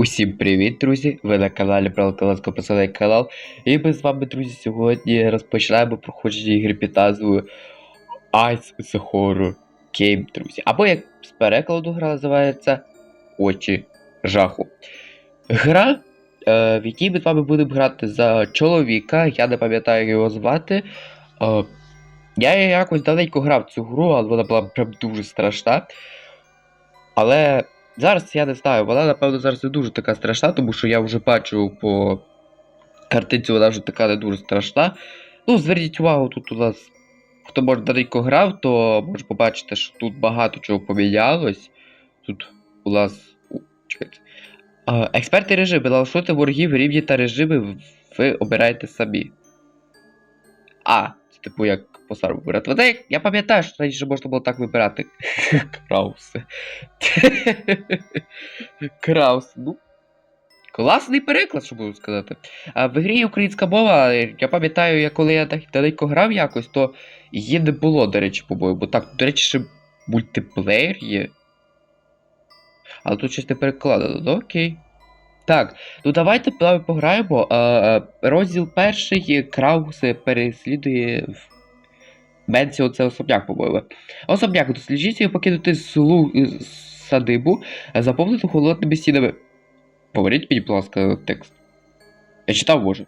Усім привіт, друзі! Ви на каналі Бралкаласко Посадай канал. І ми з вами, друзі, сьогодні розпочинаємо проходження ігри під назвою Ice the Horror Game, друзі. Або як з перекладу гра називається Очі жаху. Гра, е, в якій ми з вами будемо грати за чоловіка, я не пам'ятаю його звати. Е, я якось давненько грав цю гру, але вона була прям дуже страшна. Але зараз я не знаю, вона, напевно, зараз не дуже така страшна, тому що я вже бачу по картинці, вона вже така не дуже страшна. Ну, зверніть увагу, тут у нас, хто може давненько грав, то може побачити, що тут багато чого помінялось. Тут у нас. Чекайте. Експерти режими. Налаштуйте ворогів, рівні та режими ви обираєте самі. А, типу як по старому вибирати. Як- Я пам'ятаю, що раніше можна було так вибирати. Крауси. Краус. Ну. Класний переклад, що буду сказати. А в грі українська мова, я пам'ятаю, я коли я далеко грав якось, то її не було, до речі, по-моєму. Бо так, до речі, ще мультиплеєр є. Але тут щось не перекладено, ну окей. Так, ну давайте давай пограємо. А, розділ перший Краус переслідує в Менці оце особняк, по-моєму. Особняк, досліджіть і покинути слу... садибу, заповнити холодними стінами. Поверніть мені, будь ласка, текст. Я читав, може.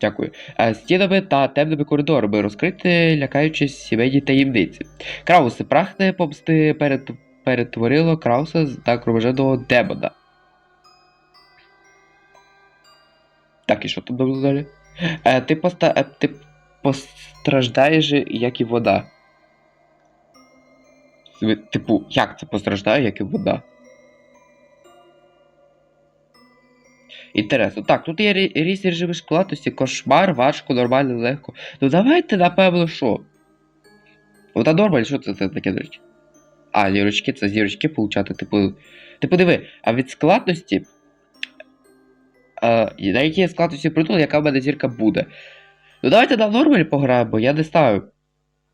Дякую. Е, Стінами та темними коридорами розкрити лякаючі сімейні таємниці. Крауси прагне помсти перетворило Крауса та кровоженого демона. Так, і що там було далі? Е, ти, поста... е, ти постраждаєш, як і вода. Типу, як це постраждає, як і вода? Інтересно. Так, тут є рі- різні режими складності, кошмар, важко, нормально, легко. Ну давайте, напевно, що? Вода нормаль, що це, це таке, до? А, зірочки, це зірочки получати, типу. Типу, диви, а від складності. І на якій складності придумали, яка в мене зірка буде. Ну давайте на нормалі пограємо, я не ставив.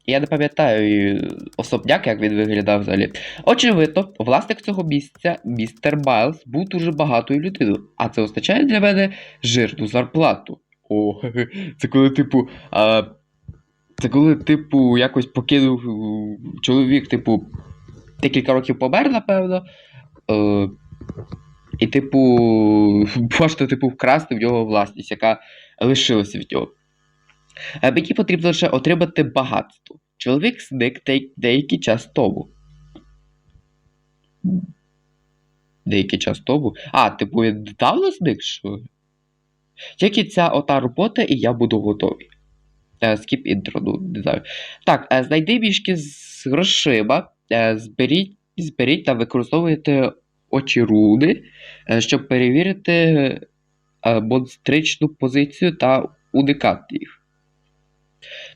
Я не пам'ятаю е, особняк, як він виглядав взагалі. Очевидно, власник цього місця, містер Майлз, був дуже багатою людиною, а це означає для мене жирну зарплату. О, це коли, типу, а, це коли, типу, якось покинув е, чоловік, типу, декілька років помер, напевно. Е, і, типу, можете, типу, вкрасти в нього власність, яка лишилася від нього. Мені потрібно лише отримати багатство. Чоловік зник деякий час тому. Деякий час тому. А, типу, він недавно зник, що? Тільки ця ота робота, і я буду готовий. Е, Скіп інтро, ну, не знаю. Так, е, знайди мішки з грошима, е, зберіть, зберіть та використовуйте очі руни, е, щоб перевірити е, монстричну позицію та уникати їх.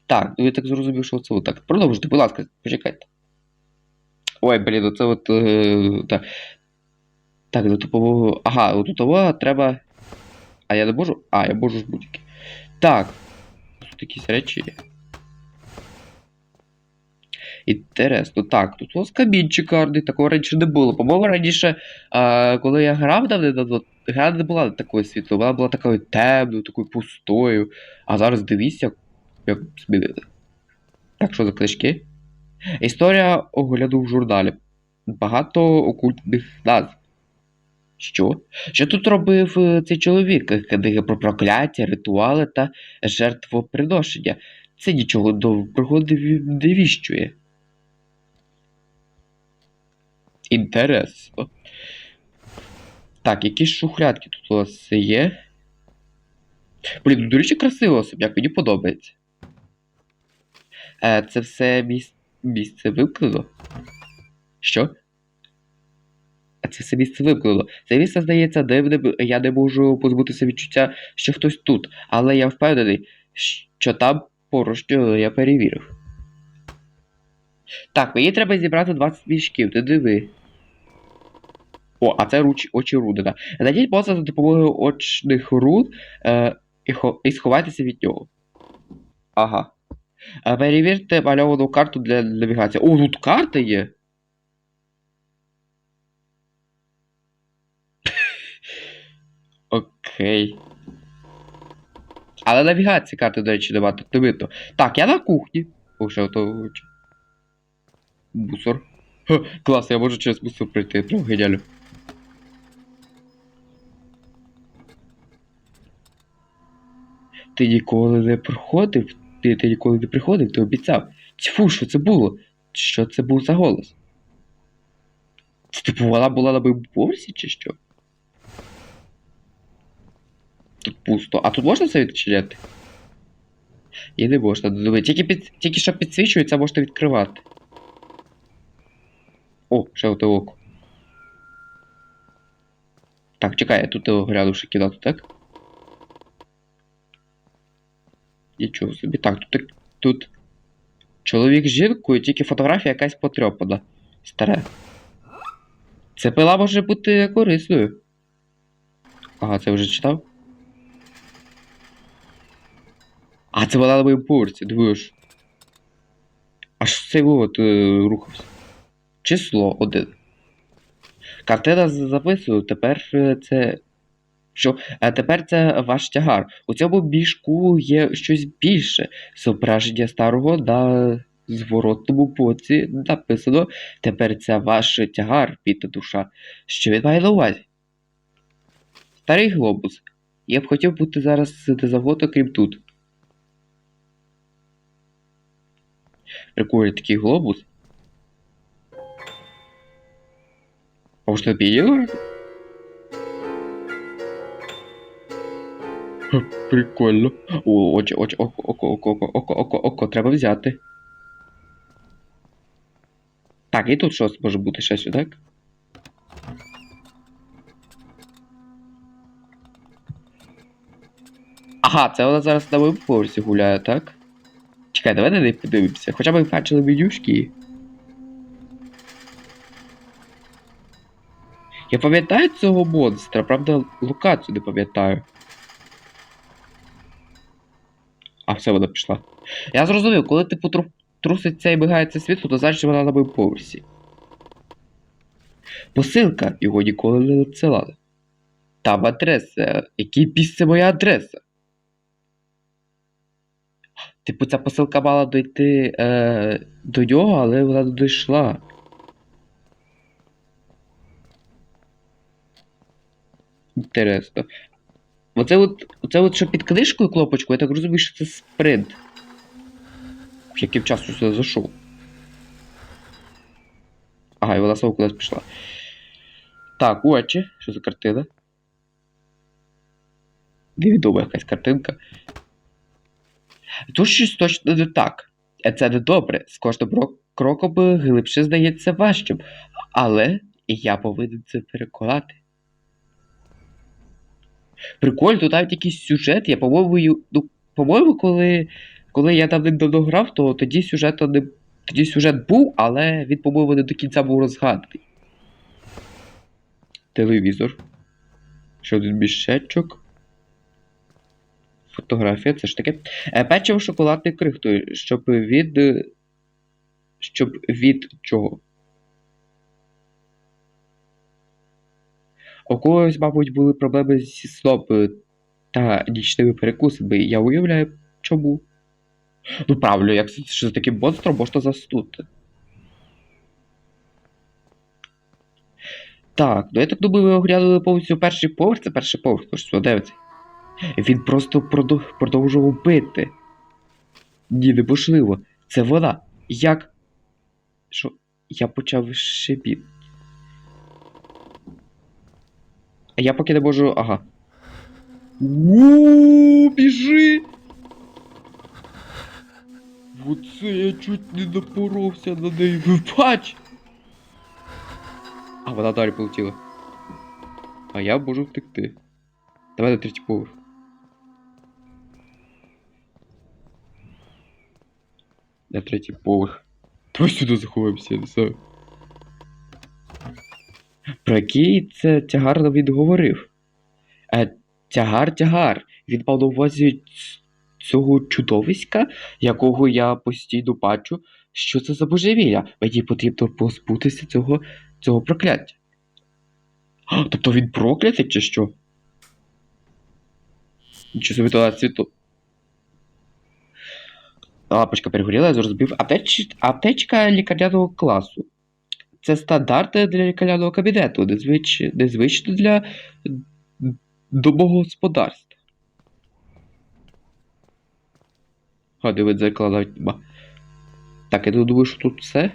Так, ну я так зрозумів, що це отак. Продовжуйте, будь ласка, почекайте. Ой, блін, оце от. Е, так. Так, до типового. Ага, от того треба. А я не можу? А, я можу ж будь-які. Так. Тут речі є. Інтересно, так, тут у нас гарний, такого раніше не було. По-моєму, раніше, а, коли я грав давно, гра не була такою світлою, вона була такою темною, такою пустою. А зараз дивіться, як змінили. Так, що за книжки? Історія огляду в журналі. Багато окультних назв. Що? Що тут робив е, цей чоловік? Книги про прокляття, ритуали та жертвоприношення. Це нічого до пригоди не віщує. Інтересно. Так, якісь шухлядки тут у нас є. Блін, ну, до речі, красиво особняк, мені подобається. Е, це все міс... місце вимкнено? Що? А це все місце вимкнено. Це місце здається дивним, я не можу позбутися відчуття, що хтось тут, але я впевнений, що там порожньо я перевірив. Так, мені треба зібрати 20 мішків, ти диви. О, а це руч, очі Рудена. Знайдіть монстра за допомогою очних руд е, і, хо, і сховайтеся від нього. Ага. Е, Перевірте мальовану карту для навігації. О, тут карта є. Окей. Але навігації карти, до речі, нема тут видно. Так, я на кухні. О, ще ото. Мусор. Ха, клас, я можу через мусор прийти, прям геніально. Ти ніколи не приходив, ти, ти ніколи не приходив, ти обіцяв. Тьфу, що це було? Що це був за голос? Це типу вона була на моєму чи що? Тут пусто. А тут можна це відчиняти? І не можна. Диви, Тільки, під, тільки що підсвічується, можна відкривати. О, ще оте око. Так, чекай, я тут гляну ще кидати, так? Нічого собі. Так, тут, тут чоловік з жінкою, тільки фотографія якась потрьопана. Старе. Це пила може бути корисною. Ага, це вже читав. А, це вона на моєму поверсі, дивиш. Аж цей вивод е, рухався. Число один. Картина записую, тепер е, це. Що? А тепер це ваш тягар. У цьому мішку є щось більше. Зображення старого на зворотному боці написано. Тепер це ваш тягар, піта душа. Що він має на увазі? Старий глобус. Я б хотів бути зараз де завгодно, крім тут. Прикольний такий глобус. А може Прикольно. О, очі, очі, око, око, око, око, око, око, око, треба взяти. Так, і тут щось може бути ще сюди, так? Ага, це вона зараз на моєму поверсі гуляє, так? Чекай, давай на неї подивимося. Хоча б бачили менюшки. Я пам'ятаю цього монстра, правда, локацію не пам'ятаю. А, все, вона пішла. Я зрозумів, коли типу тру... труситься і мигається світло, то значить вона на поверсі. Посилка його ніколи не надсилали. Там адреса. Який піс це моя адреса? Типу, ця посилка мала дойти е, до нього, але вона дійшла. Інтересно. Оце от, оце от що під книжкою кнопочку, я так розумію, що це спринт. Яким часу сюди зайшов. Ага, і вона знову кудись пішла. Так, очі. Що за картина? Невідома якась картинка. Тут щось точно не так. Е, Це не добре. З кожним кроком глибше здається важчим. Але я повинен це переконати. Прикольно, тут навіть якийсь сюжет. Я, по-моєму, ну, по-моєму, коли, коли я там давно грав, то тоді сюжет не. Тоді сюжет був, але він, по-моєму, не до кінця був розгаданий. Телевізор. Ще один мішечок. Фотографія, це ж таке. Е, Печиво шоколадною крихтою, щоб від. Щоб від чого? У когось, мабуть, були проблеми зі сном е, та нічними перекусами. Я уявляю, чому. Ну, правильно, як з- таким монстром можна заснути. Так, ну я так думаю, ви оглянули повністю перший поверх, це перший поверх, тож що дивиться. Він просто продовжував бити. Ні, неможливо. Це вона. Як. Що? Я почав шипіти. А я поки не можу. Ага. Ууу, біжи! Оце я чуть не напоровся на неї. Бач! А вона далі полетіла. А я можу втекти. Давай на третій поверх. На третій поверх. Давай сюди заховаємося, я не знаю. Про який це тягар він говорив? Е, тягар, тягар. Він мав на увазі цього чудовиська, якого я постійно бачу. Що це за божевілля? Мені потрібно позбутися цього, цього прокляття. А, тобто він проклятий чи що? Нічого собі туалет світу. Лампочка перегоріла, я зрозумів. Аптеч... Аптечка лікарняного класу. Це стандарти для лікарняного кабінету, незвич... незвично для домогосподарства. А, диви, дзеркала навіть. Так, я думаю, що тут все.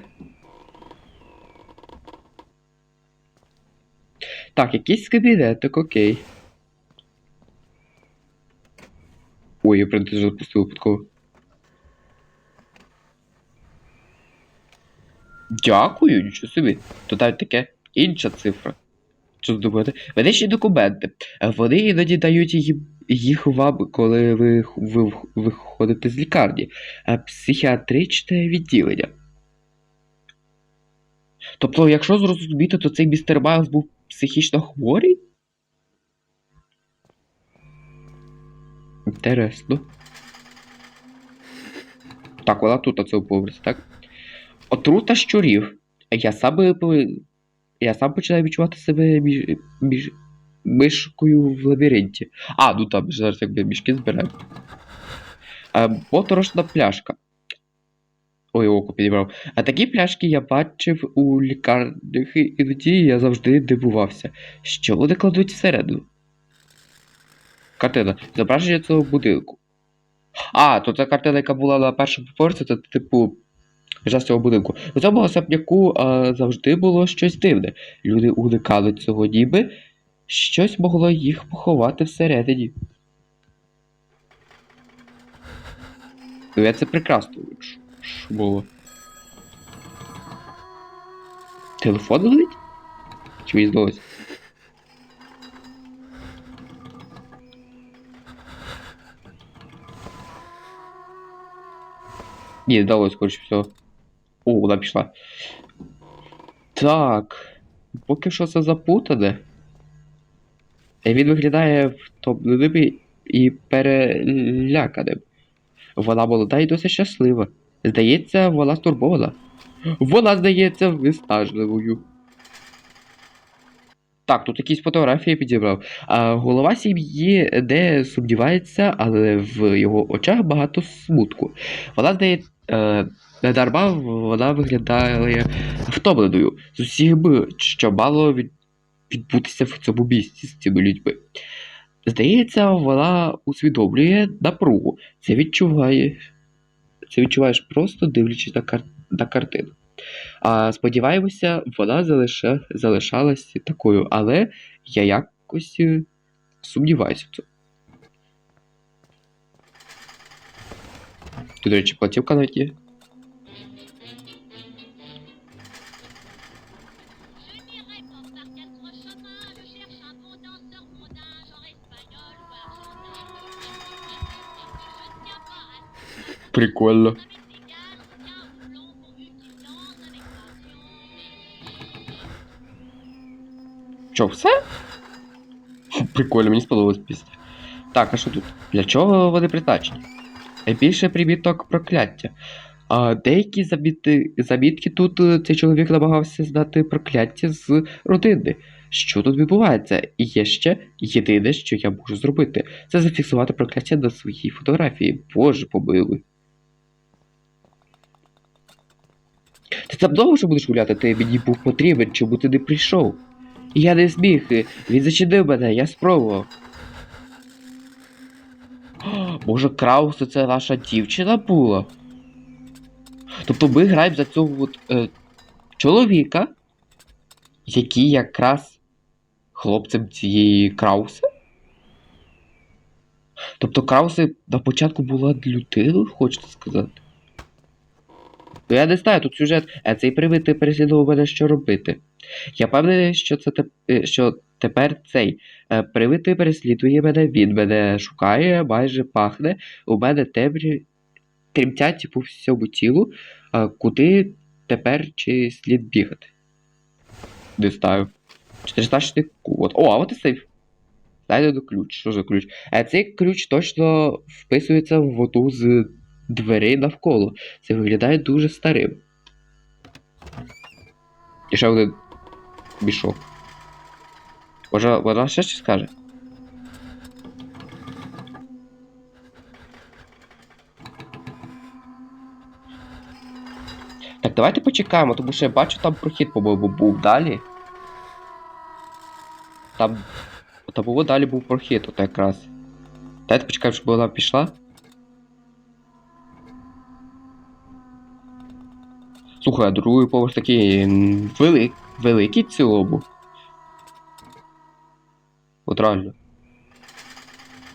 Так, якийсь кабінетик, окей. Ой, я принтер запустив випадково. Дякую, нічого собі. Тут навіть таке інша цифра. Що здобути? Медичні документи. Вони іноді дають їх вам, коли ви, ви виходите з лікарні. Е, Психіатричне відділення. Тобто, якщо зрозуміти, то цей містер Майлз був психічно хворий? Інтересно. Так, вона тут на цьому поверсі, так? Отрута щурів. Я сам, я сам починаю відчувати себе між, між, мишкою в лабіринті. А, ну там зараз якби мішки збираю. А, моторошна пляшка. Ой, око підібрав. А такі пляшки я бачив у лікарнях, іноді я завжди дивувався, що вони кладуть всередину. Картина. Зображення цього будинку. А, то це картина, яка була на першому поверсі, це типу. Цього будинку. У цьому особняку а, завжди було щось дивне. Люди уникали цього ніби щось могло їх поховати всередині. Ну, я це прекрасно. Було? Телефон летить? Чи мені здалося? Ні, здалося, скоріше всього. О, вона пішла. Так. Поки що це запутане. Е, Він виглядає втомленим і переляканим. Вона молода і досить щаслива. Здається, вона стурбована. Вона здається виснажливою. Так, тут якісь фотографії підібрав. А, голова сім'ї не сумнівається, але в його очах багато смутку. Вона здається. Недарма вона виглядає втомленою з усім, що мало від, відбутися в цьому місці з цими людьми. Здається, вона усвідомлює напругу. Це відчуває. Це відчуваєш просто дивлячись на, кар... на картину. А сподіваємося, вона залиша... залишалась такою, але я якось е, сумніваюся в цьому. До речі, платівка навіть є. Passion. Що, все? Прикольно, мені сподобалась пісня. Так, а що тут? Для чого вони призначені? Найбільше приміток прокляття. А деякі заміти, замітки тут е, цей чоловік намагався здати прокляття з родини. Що тут відбувається? І є ще єдине, що я можу зробити, це зафіксувати прокляття на своїй фотографії. Боже помилуй. Ти там довго що будеш гуляти? Ти мені був потрібен, чому ти не прийшов? Я не зміг. Він зачинив мене, я спробував. Може, Краус це ваша дівчина була? Тобто ми граємо за цього от, е, чоловіка, який якраз хлопцем цієї Крауса? Тобто Крауси на початку була людиною, хочете сказати? Ну я не знаю, тут сюжет, а цей привид переслідував мене, що робити. Я певний, що це теп... е, що тепер цей е, привид переслідує мене, він мене шукає, майже пахне, у мене темрі... тремтять по всьому тілу, куди тепер чи слід бігати? Не знаю. 406 код. О, а от і сейф. Знайдено ключ. Що за ключ? А цей ключ точно вписується в одну з дверей навколо. Це виглядає дуже старим. І ще один бішок. Може, вона ще щось скаже? Так, давайте почекаємо, тому що я бачу там прохід, по-моєму, був далі. Там... Там було далі був прохід, от якраз. Давайте почекаємо, щоб вона пішла. Слухай, а другий поверх такий велик, великий цілому. От реально.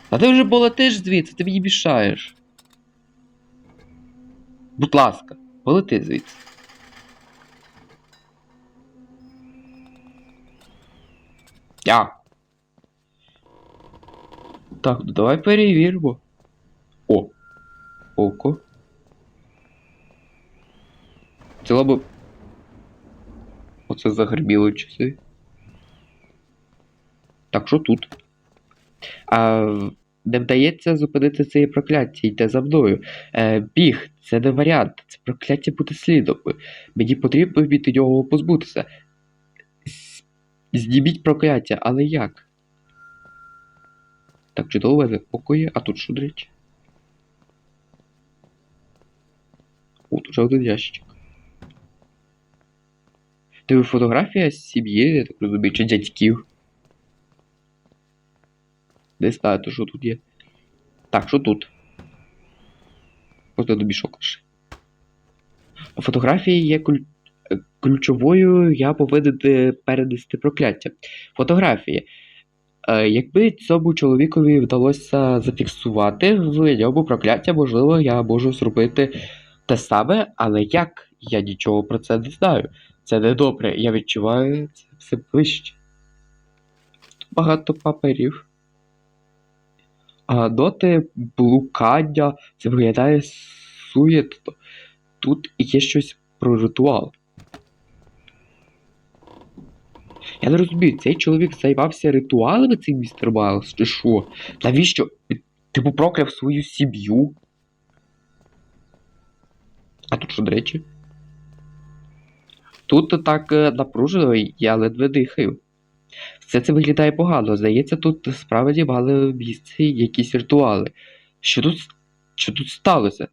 А ти вже полетиш звідси, ти мені мішаєш. Будь ласка, полети звідси. Я. Так, ну давай перевіримо. О. Око. В цілому. Оце загребіло часи. Так, що тут? А, не вдається зупинити це прокляття, йде за мною. Е, біг, це не варіант, це прокляття буде слідом. Мені потрібно від нього позбутися. Зніміть прокляття, але як? Так, чудово, мене покої, а тут речі? О, тут вже один ящик. Ти фотографія сім'ї, я так розумію, чи дядьків. Знаю, то що тут є. Так, що тут? Просто мішок лише. Фотографії є ключ... е, ключовою, я повинен е, перенести прокляття. Фотографії. Е, якби цьому чоловікові вдалося зафіксувати в ньому прокляття, можливо, я можу зробити те саме, але як? Я нічого про це не знаю. Це не добре, я відчуваю це все ближче. Багато паперів. А доти блукання, це виглядає суєтно. Тут є щось про ритуал. Я не розумію, цей чоловік займався ритуалами, цей містер Майлз, чи що? Навіщо? Типу прокляв свою сім'ю? А тут що, до речі? Тут так е, напружено, я ледве дихаю. Все це виглядає погано. Здається, тут справді мали місце якісь ритуали. Що тут, що тут сталося?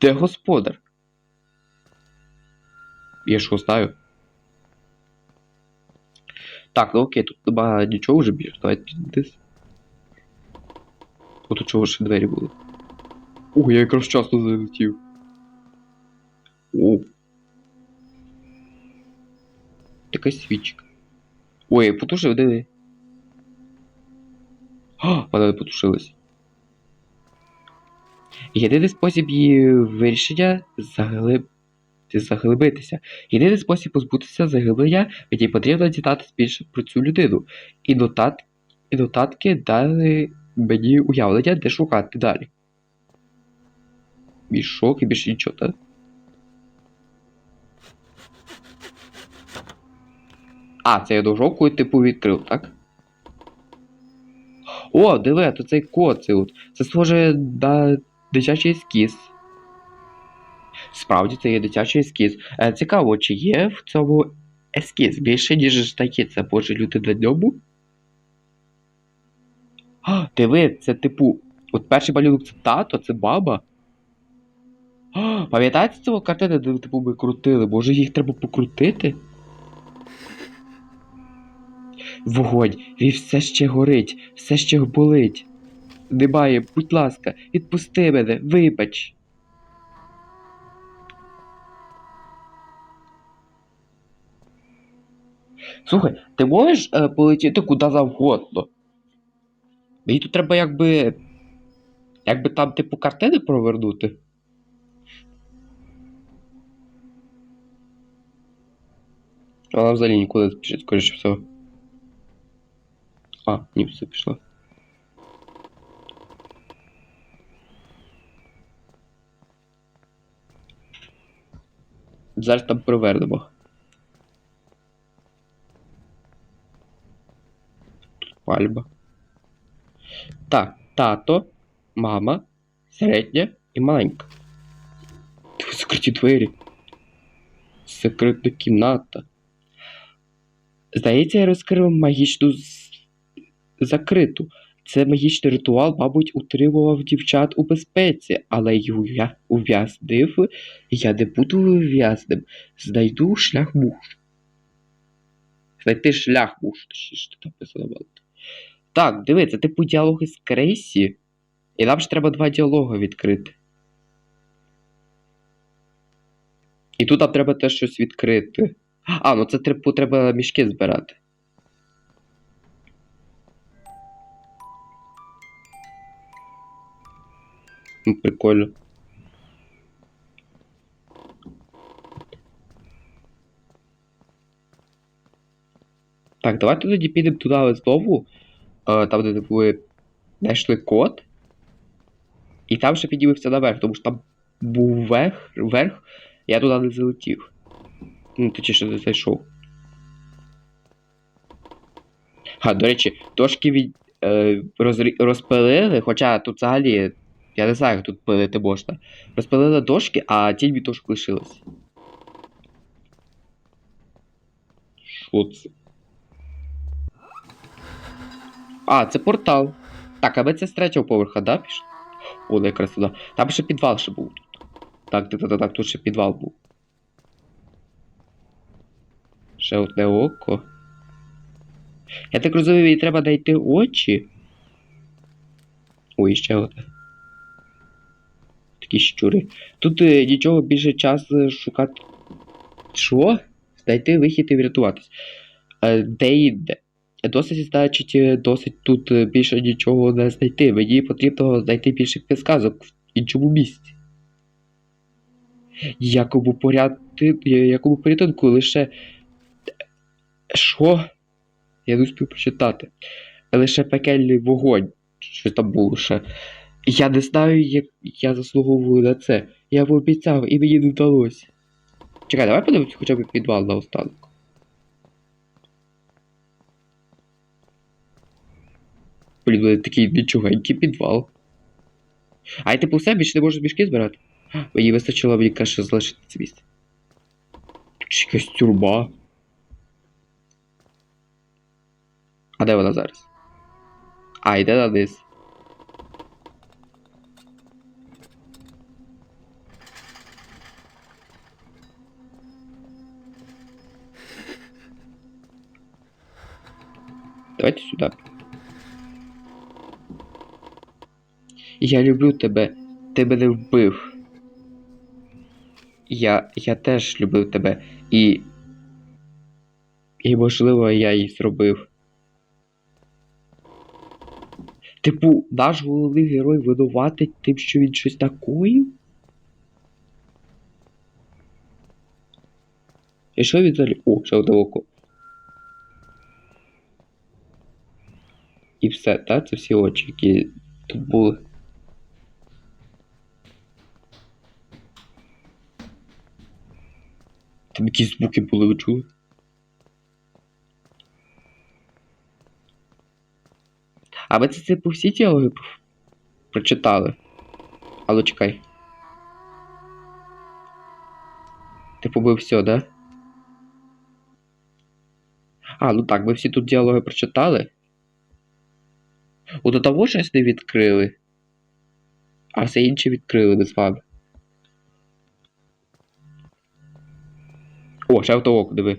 Де господар? Я ж знаю. Так, ну окей, тут нема нічого вже більше. Давайте підійдись. Тут у чого ще двері були. Ого, я якраз вчасно залетів. О. Якась свічка. Ой, я потушив, диви. А, вона не потушилась. Єдиний спосіб її вирішення заглиб... заглибитися. Єдиний спосіб позбутися заглиблення, мені потрібно дізнатися більше про цю людину. І, нотат... і нотатки дали мені уявлення, де шукати далі. Мішок і більше нічого, так? А, це я дожовку, типу, відкрив, так? О, диви, то цей код, це от. Це схоже на дитячий ескіз. Справді, це є дитячий ескіз. Е, цікаво, чи є в цьому ескіз більше, ніж здається, боже, люди на ньому? А, диви, це типу. От перший малюнок це тато, це баба. Пам'ятаєте цього картини, де типу ми крутили? Може їх треба покрутити? Вогонь, він все ще горить, все ще болить. Немає, будь ласка, відпусти мене, вибач. Слухай, ти можеш е, полетіти куди завгодно? Мені тут треба якби. Якби там типу картини провернути. Вона взагалі нікуди спішить, скоріше всього. А, ні, все пішло. Зараз там провернемо. Тут пальба. Так, тато, мама, середня і маленька. Закриті двері. Секретна кімната. Здається, я розкрив магічну закриту. Це магічний ритуал, мабуть, утримував дівчат у безпеці, але й ув'я- ув'язнив. Я не буду ув'язним. Знайду шлях муж. Знайти шлях муж, точніше, тут написано. Так, диви, це типу діалоги з Крейсі. І нам ж треба два діалоги відкрити. І тут нам треба теж щось відкрити. А, ну це типу, треба мішки збирати. Прикольно. Так, давайте тоді підемо туди знову. е, Там, де ви знайшли код. І там ще піднімемося наверх, тому що там був верх, верх, я туди не залетів. Ну, точніше не зайшов. А, до речі, дошки від, е, розрі- розпилили, хоча тут взагалі, я не знаю, як тут пилити можна. Розпилили дошки, а тінь дошок лишилась. Що це? А, це портал. Так, а ми це з третього поверха, да, пішли? О, ну якраз туди. Там ще підвал ще був тут. Так, так, так, так, так, тут ще підвал був. Ще одне око. Я так розумію, їй треба знайти очі. Ой, ще одне. Такі щури. Тут е, нічого більше часу шукати. Що? Знайти вихід і врятуватись. Е, де інде. Досить значить, е, досить тут е, більше нічого не знайти. Мені потрібно знайти більше підказок в іншому місці. Якому поряди... якому порятунку лише. Що? Я не успів прочитати. Лише пекельний вогонь. Щось там було ще. Я не знаю, як я заслуговую на це. Я вам обіцяв і мені не вдалося. Чекай, давай подивимось хоча б підвал на останок. Блін, буде такий нічогенький підвал. А й типу все, більше не можеш мішки збирати? Мені вистачило мені краще залишити це місце. Тут якась тюрба. А де вона зараз? А, йде на низ. Давайте сюди. Я люблю тебе. Ти мене вбив. Я. я теж любив тебе. І. І можливо я її зробив. Типу, наш головний герой винуватить тим, що він щось накоїв? І що він взагалі? О, ще одне око. І все, так? Це всі очі, які тут були. Там якісь звуки були, ви чули? А ви це типу всі діалоги прочитали? Алло, чекай. Типу ви все, да? А, ну так, ви всі тут діалоги прочитали? У до того щось не відкрили. А все інше відкрили ми з вами. О, ще автовок, диви.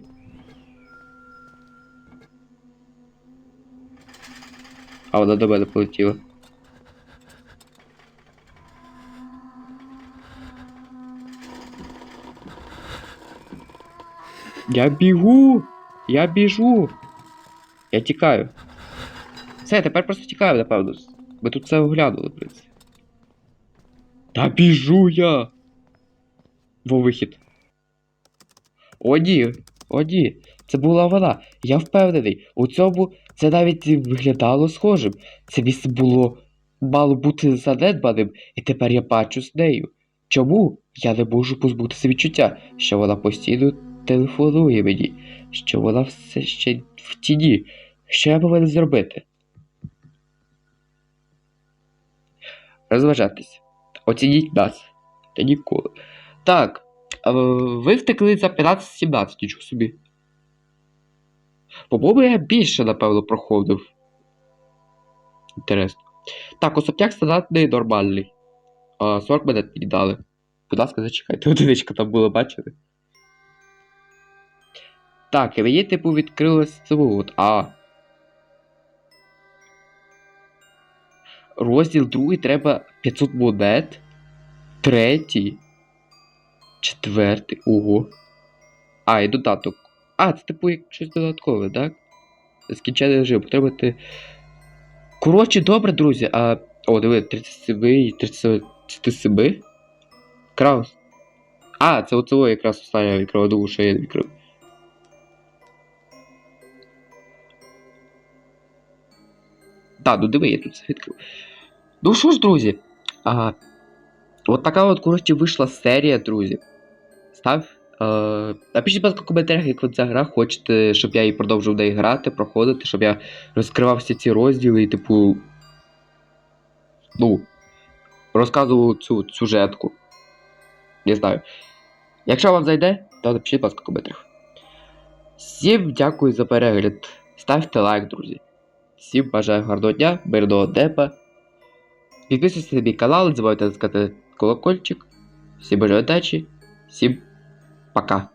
А вона до мене полетіла. Я бігу! Я біжу! Я тікаю. Все, тепер просто тікаю, напевно. Ми тут все оглянули, в принципі. Та біжу я! Во вихід. О, ні, о, ні. Це була вона. Я впевнений. У цьому це навіть виглядало схожим. Це місце було мало бути занедбаним, і тепер я бачу з нею. Чому я не можу позбутися відчуття, що вона постійно телефонує мені, що вона все ще в тіні. Що я повинен зробити? Розважатись. Оцініть нас. Та ніколи. Так. Ви втекли за 15-17, нічого собі. По-моєму, я більше, напевно, проходив. Інтересно. Так, особняк стандартний нормальний. А, 40 монет мені дали. Будь ласка, зачекайте, одиничка там була, бачили? Так, і мені, типу, відкрилось це от. А. Розділ другий треба 500 монет. Третій. Четвертий. Ого. А, і додаток. А, це типу як щось додаткове, так? Скінчений режим. Потребувати. Коротше, добре, друзі. А. О, диви, 37 і 37. Краус. А, це оцього якраз остання відкрила думаю, що я відкрив. Так, ну диви, я тут все відкрив. Ну що ж, друзі, а, от така от, коротше, вийшла серія, друзі. Став. Е, напишіть, будь ласка, в коментарях, як ви ця гра хочете, щоб я її продовжив неї грати, проходити, щоб я розкривав всі ці розділи і, типу. Ну, розказував цю сюжетку. Не знаю. Якщо вам зайде, то напишіть, будь ласка, в коментарях. Всім дякую за перегляд. Ставте лайк, друзі. Всім бажаю гарного дня, мирного неба. Підписуйтесь на мій канал, не забувайте натискати колокольчик. Всім бажаю удачі. Всім пока.